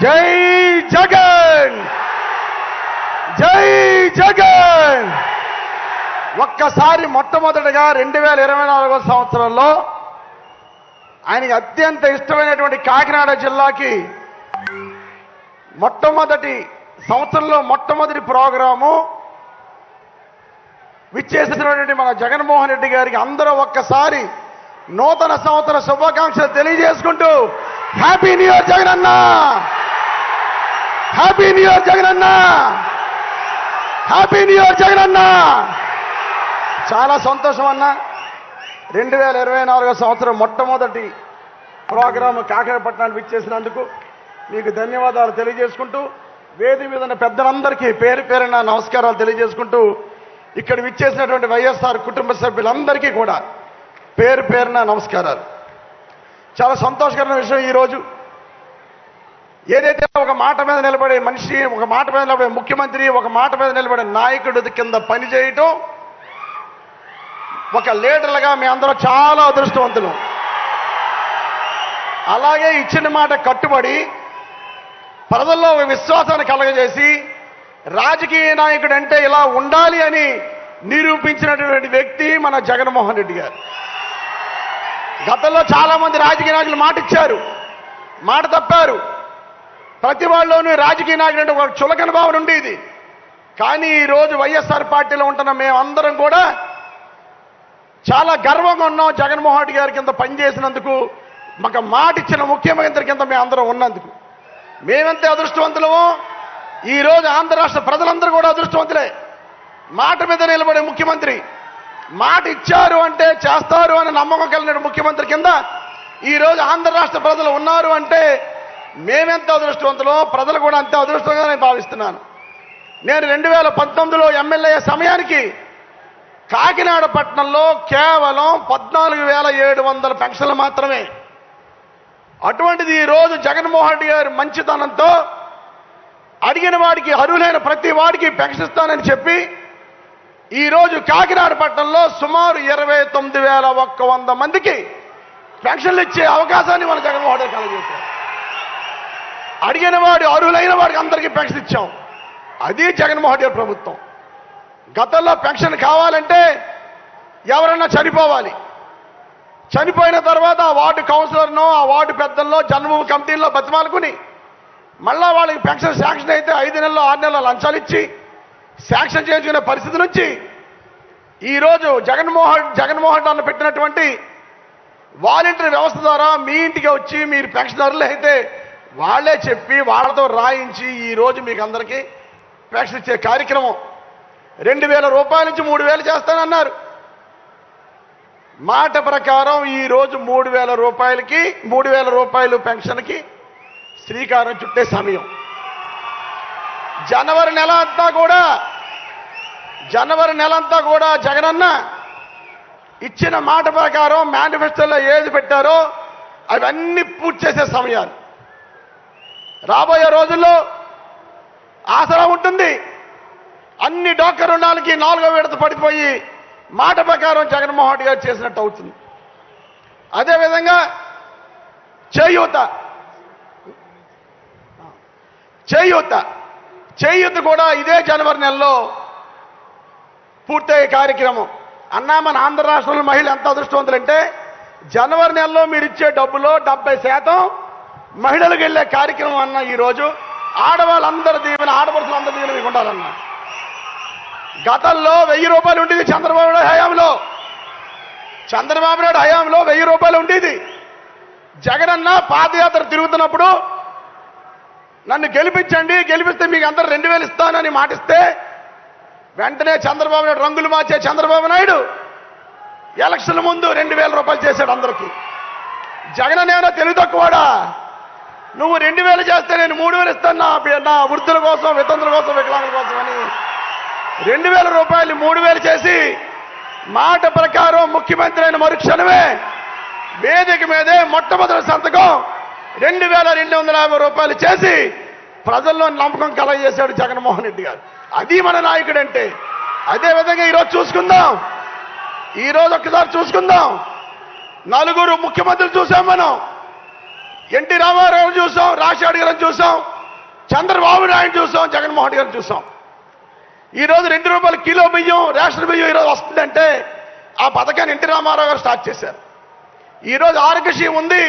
జై జగన్! జై జగన్! ఒక్కసారి మొట్టమొదటిగా రెండు వేల ఇరవై నాలుగో సంవత్సరంలో ఆయనకి అత్యంత ఇష్టమైనటువంటి కాకినాడ జిల్లాకి మొట్టమొదటి సంవత్సరంలో మొట్టమొదటి ప్రోగ్రాము విచ్చేసినటువంటి మన జగన్మోహన్ రెడ్డి గారికి అందరూ ఒక్కసారి నూతన సంవత్సర శుభాకాంక్షలు తెలియజేసుకుంటూ హ్యాపీ న్యూ ఇయర్ జగన్ అన్న హ్యాపీ న్యూ ఇయర్ జగనన్న! హ్యాపీ న్యూ ఇయర్ జగనన్న! చాలా సంతోషం అన్న. రెండు వేల ఇరవై నాలుగో సంవత్సరం మొట్టమొదటి ప్రోగ్రాం కాకినాడపట్నానికి విచ్చేసినందుకు మీకు ధన్యవాదాలు తెలియజేసుకుంటూ వేది మీద ఉన్న పెద్దలందరికీ పేరు పేరున నమస్కారాలు తెలియజేసుకుంటూ ఇక్కడ విచ్చేసినటువంటి వైఎస్ఆర్ కుటుంబ సభ్యులందరికీ కూడా పేరు పేరున నమస్కారాలు. చాలా సంతోషకరమైన విషయం ఈరోజు. ఏదైతే ఒక మాట మీద నిలబడే మనిషి ఒక మాట మీద నిలబడే ముఖ్యమంత్రి ఒక మాట మీద నిలబడే నాయకుడి కింద పనిచేయటం ఒక లీడర్లుగా మీ అందరూ చాలా అదృష్టవంతులు. అలాగే ఇచ్చిన మాట కట్టుబడి ప్రజల్లో ఒక విశ్వాసాన్ని కలగజేసి రాజకీయ నాయకుడు అంటే ఇలా ఉండాలి అని నిరూపించినటువంటి వ్యక్తి మన జగన్మోహన్ రెడ్డి గారు. గతంలో చాలామంది రాజకీయ నాయకులు మాట ఇచ్చారు మాట తప్పారు. ప్రతి వాళ్ళలోనూ రాజకీయ నాయకుడు ఒక చులకన భావన ఉండేది. కానీ ఈరోజు వైఎస్ఆర్ పార్టీలో ఉంటున్న మేమందరం కూడా చాలా గర్వంగా ఉన్నాం జగన్మోహన్ రెడ్డి గారి కింద పనిచేసినందుకు మాకు మాట ఇచ్చిన ముఖ్యమంత్రి కింద మేము అందరం ఉన్నందుకు. మేమెంత అదృష్టవంతులము ఈ రోజు ఆంధ్ర రాష్ట్ర ప్రజలందరూ కూడా అదృష్టవంతులే. మాట మీద నిలబడే ముఖ్యమంత్రి. మాట ఇచ్చారు అంటే చేస్తారు అని నమ్మకం కలిగిన ముఖ్యమంత్రి కింద ఈ రోజు ఆంధ్ర రాష్ట్ర ప్రజలు ఉన్నారు అంటే మేమెంత అదృష్టవంతులో ప్రజలు కూడా అంతే అదృష్టంగా నేను భావిస్తున్నాను. నేను రెండు వేల పంతొమ్మిదిలో ఎమ్మెల్యే సమయానికి కాకినాడ పట్టణంలో కేవలం పద్నాలుగు వేల ఏడు వందల పెన్షన్లు మాత్రమే. అటువంటిది ఈ రోజు జగన్మోహన్ రెడ్డి గారి మంచితనంతో అడిగిన వాడికి అర్హులైన ప్రతి వాడికి పెన్షన్ ఇస్తానని చెప్పి ఈరోజు కాకినాడ పట్టణంలో సుమారు ఇరవై తొమ్మిది వేల ఒక్క వంద మందికి పెన్షన్లు ఇచ్చే అవకాశాన్ని మన జగన్మోహన్ రెడ్డి కలగజేశారు అడిగిన వాడు అర్హులైన వాడికి అందరికీ పెన్షన్ ఇచ్చాం. అది జగన్మోహన్ రెడ్డి ప్రభుత్వం. గతంలో పెన్షన్ కావాలంటే ఎవరన్నా చనిపోవాలి. చనిపోయిన తర్వాత ఆ వార్డు కౌన్సిలర్నో ఆ వార్డు పెద్దల్లో జన్మభూమి కమిటీల్లో బతిమాలుకుని మళ్ళా వాళ్ళకి పెన్షన్ శాంక్షన్ అయితే ఐదు నెలలు ఆరు నెలలు లంచాలు ఇచ్చి శాంక్షన్ చేసుకునే పరిస్థితి నుంచి ఈరోజు జగన్మోహన్ జగన్మోహన్ అన్న పెట్టినటువంటి వాలంటీర్ వ్యవస్థ ద్వారా మీ ఇంటికి వచ్చి మీరు పెన్షనర్లు అయితే వాళ్ళే చెప్పి వాళ్ళతో రాయించి ఈరోజు మీకు అందరికీ పెన్షన్ ఇచ్చే కార్యక్రమం. రెండు వేల రూపాయల నుంచి మూడు వేలు చేస్తానన్నారు. మాట ప్రకారం ఈరోజు మూడు వేల రూపాయలకి మూడు వేల రూపాయలు పెన్షన్కి శ్రీకారం చుట్టే సమయం. జనవరి నెల అంతా కూడా జనవరి నెల అంతా కూడా జగనన్న ఇచ్చిన మాట ప్రకారం మేనిఫెస్టోలో ఏది పెట్టారో అవన్నీ పూర్తి చేసే సమయాలు. రాబోయే రోజుల్లో ఆసరా ఉంటుంది. అన్ని డాక్టర్ రుణాలకి నాలుగో విడత పడిపోయి మాట ప్రకారం జగన్మోహన్ రెడ్డి గారు చేసినట్టు అవుతుంది. అదేవిధంగా చేయూత. చేయూత. చేయూత కూడా ఇదే జనవరి నెలలో పూర్తయ్యే కార్యక్రమం. అన్నా మన ఆంధ్ర రాష్ట్రంలో మహిళలు ఎంత అదృష్టవంతులంటే జనవరి నెలలో మీరు ఇచ్చే డబ్బులో డెబ్బై శాతం మహిళలకు వెళ్ళే కార్యక్రమం అన్న ఈరోజు ఆడవాళ్ళందరి దీవెన ఆడపడుచులందరి దీవెన మీకు ఉండాలన్నా. గతంలో వెయ్యి రూపాయలు ఉండేది చంద్రబాబు నాయుడు హయాంలో. చంద్రబాబు నాయుడు హయాంలో వెయ్యి రూపాయలు ఉండేది. జగనన్న పాదయాత్ర తిరుగుతున్నప్పుడు నన్ను గెలిపించండి గెలిపిస్తే మీకు అందరు రెండు వేలు ఇస్తానని మాటిస్తే వెంటనే చంద్రబాబు నాయుడు రంగులు మార్చే చంద్రబాబు నాయుడు ఎలక్షన్ ముందు రెండు వేల రూపాయలు చేశాడు అందరికీ. జగన్ ఏమైనా తెలివి తక్కువాడా నువ్వు రెండు వేలు చేస్తే నేను మూడు వేలు ఇస్తాను నా నా వృద్ధుల కోసం వితంతుల కోసం వికలాంగుల కోసం అని. రెండు వేల రూపాయలు మూడు వేలు చేసి మాట ప్రకారం ముఖ్యమంత్రి అయిన మరుక్షణమే వేదిక మీదే మొట్టమొదటి సంతకం రెండు వేల రెండు వందల యాభై రూపాయలు చేసి ప్రజల్లో నమ్మకం కలగజేశాడు జగన్మోహన్ రెడ్డి గారు. అది మన నాయకుడు అంటే అదే విధంగా ఈరోజు చూసుకుందాం. ఈరోజు ఒక్కసారి చూసుకుందాం. నలుగురు ముఖ్యమంత్రులు చూసాం మనం. ఎన్టీ రామారావు చూసాం రాజశేఖర్ గారిని చూసాం చంద్రబాబు నాయుడు చూసాం జగన్మోహన్ గారిని చూసాం. ఈరోజు రెండు రూపాయల కిలో బియ్యం రేషన్ బియ్యం ఈరోజు వస్తుందంటే ఆ పథకాన్ని ఎన్టీ రామారావు గారు స్టార్ట్ చేశారు. ఈ రోజు ఆరోగ్యశ్రీ ఉంది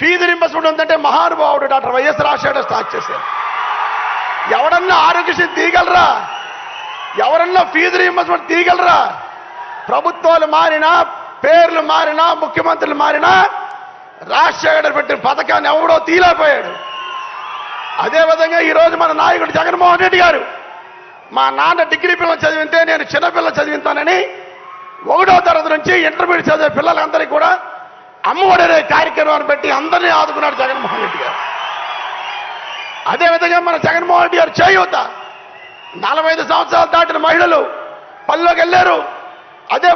ఫీజు రింబర్స్మెంట్ ఉందంటే మహానుభావుడు డాక్టర్ వైఎస్ రాజశేఖర్ స్టార్ట్ చేశారు. ఎవడన్నా ఆరోగ్యశ్రీ తీయగలరా? ఎవరన్నా ఫీజు రీయింబర్స్మెంట్ తీయగలరా? ప్రభుత్వాలు మారినా పేర్లు మారినా ముఖ్యమంత్రులు మారినా రాజశేఖర్ పెట్టిన పథకాన్ని ఎవడో తీలేకపోయాడు. అదేవిధంగా ఈరోజు మన నాయకుడు జగన్మోహన్ రెడ్డి గారు మా నాన్న డిగ్రీ పిల్లలు చదివితే నేను చిన్నపిల్లలు చదివితానని ఒకటో తరగతి నుంచి ఇంటర్మీడియట్ చదివే పిల్లలందరికీ కూడా అమ్మఒడి కార్యక్రమాన్ని పెట్టి అందరినీ ఆదుకున్నాడు జగన్మోహన్ రెడ్డి గారు. అదేవిధంగా మన జగన్మోహన్ రెడ్డి గారు చేయూత నలభై ఐదు సంవత్సరాలు దాటిన మహిళలు పనిలోకి వెళ్ళారు. అదే